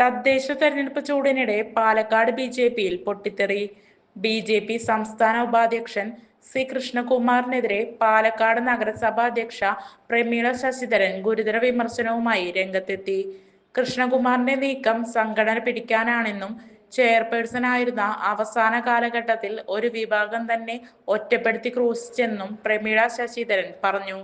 തദ്ദേശ തെരഞ്ഞെടുപ്പ് ചൂടിനിടെ Palakkad B J പിയിൽ പൊട്ടിത്തെറി. ബി ജെ പി സംസ്ഥാന ഉപാധ്യക്ഷൻ സി കൃഷ്ണകുമാറിനെതിരെ പാലക്കാട് നഗരസഭാ അധ്യക്ഷ പ്രമീള ശശിധരൻ ഗുരുതര വിമർശനവുമായി രംഗത്തെത്തി. കൃഷ്ണകുമാറിന്റെ നീക്കം സംഘടന പിടിക്കാനാണെന്നും ചെയർപേഴ്സൺ ആയിരുന്ന അവസാന കാലഘട്ടത്തിൽ ഒരു വിഭാഗം തന്നെ ഒറ്റപ്പെടുത്തി ക്രൂശിച്ചെന്നും പ്രമീള ശശിധരൻ പറഞ്ഞു.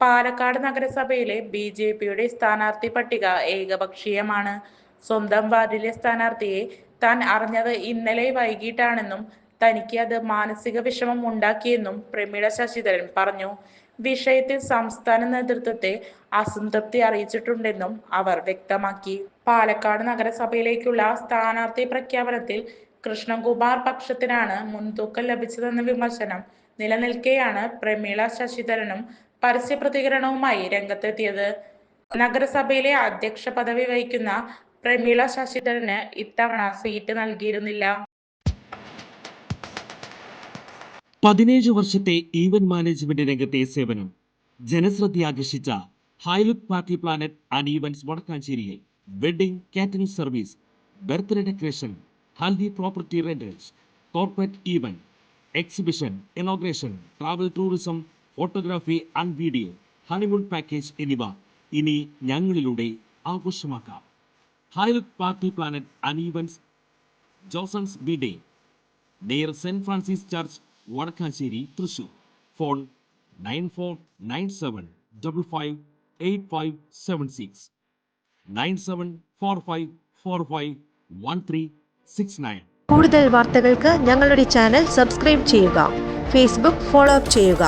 പാലക്കാട് നഗരസഭയിലെ ബി ജെ പിയുടെ സ്ഥാനാർത്ഥി പട്ടിക ഏകപക്ഷീയമാണ്. സ്വന്തം വാർഡിലെ സ്ഥാനാർത്ഥിയെ താൻ അറിഞ്ഞത് ഇന്നലെ വൈകിട്ടാണെന്നും തനിക്ക് അത് മാനസിക വിഷമം ഉണ്ടാക്കിയെന്നും പ്രമീള ശശിധരൻ പറഞ്ഞു. വിഷയത്തിൽ സംസ്ഥാന നേതൃത്വത്തെ അസംതൃപ്തി അറിയിച്ചിട്ടുണ്ടെന്നും അവർ വ്യക്തമാക്കി. പാലക്കാട് നഗരസഭയിലേക്കുള്ള സ്ഥാനാർത്ഥി പ്രഖ്യാപനത്തിൽ കൃഷ്ണകുമാർ പക്ഷത്തിനാണ് മുൻതൂക്കം ലഭിച്ചതെന്ന വിമർശനം നിലനിൽക്കെയാണ് പ്രമീള ശശിധരനും പരസ്യ പ്രതികരണവുമായി രംഗത്തെത്തിയത്. നഗരസഭയിലെ അധ്യക്ഷ പദവി വഹിക്കുന്ന പ്രമീള ശശിധരന് ഇത്തവണ സീറ്റ് നൽകിയിരുന്നില്ല. പതിനേഴ് വർഷത്തെ ഈവന്റ് മാനേജ്മെന്റ് രംഗത്തെ സേവനം. ജനശ്രദ്ധ ആകർഷിച്ച high look party planet and events വടക്കാഞ്ചേരിയിൽ wedding catering service birthday decoration haldi property rentals corporate event exhibition inauguration travel tourism photography and video honeymoon package എന്നിവ ഇനി ഞങ്ങളിലൂടെ ആഘോഷമാക്കാം. ഹൈലുക്ക് പാർട്ടി പ്ലാനറ്റ് അനീവൻസ് ജോസൺസ് ബി day near saint Francis church Vadakkassery Thrissur phone nine four nine seven double five eight five seven six nine seven four five four five one three six nine കൂടുതൽ വാർത്തകൾക്ക് ഞങ്ങളുടെ channel subscribe ചെയ്യുക Facebook follow up ചെയ്യുക.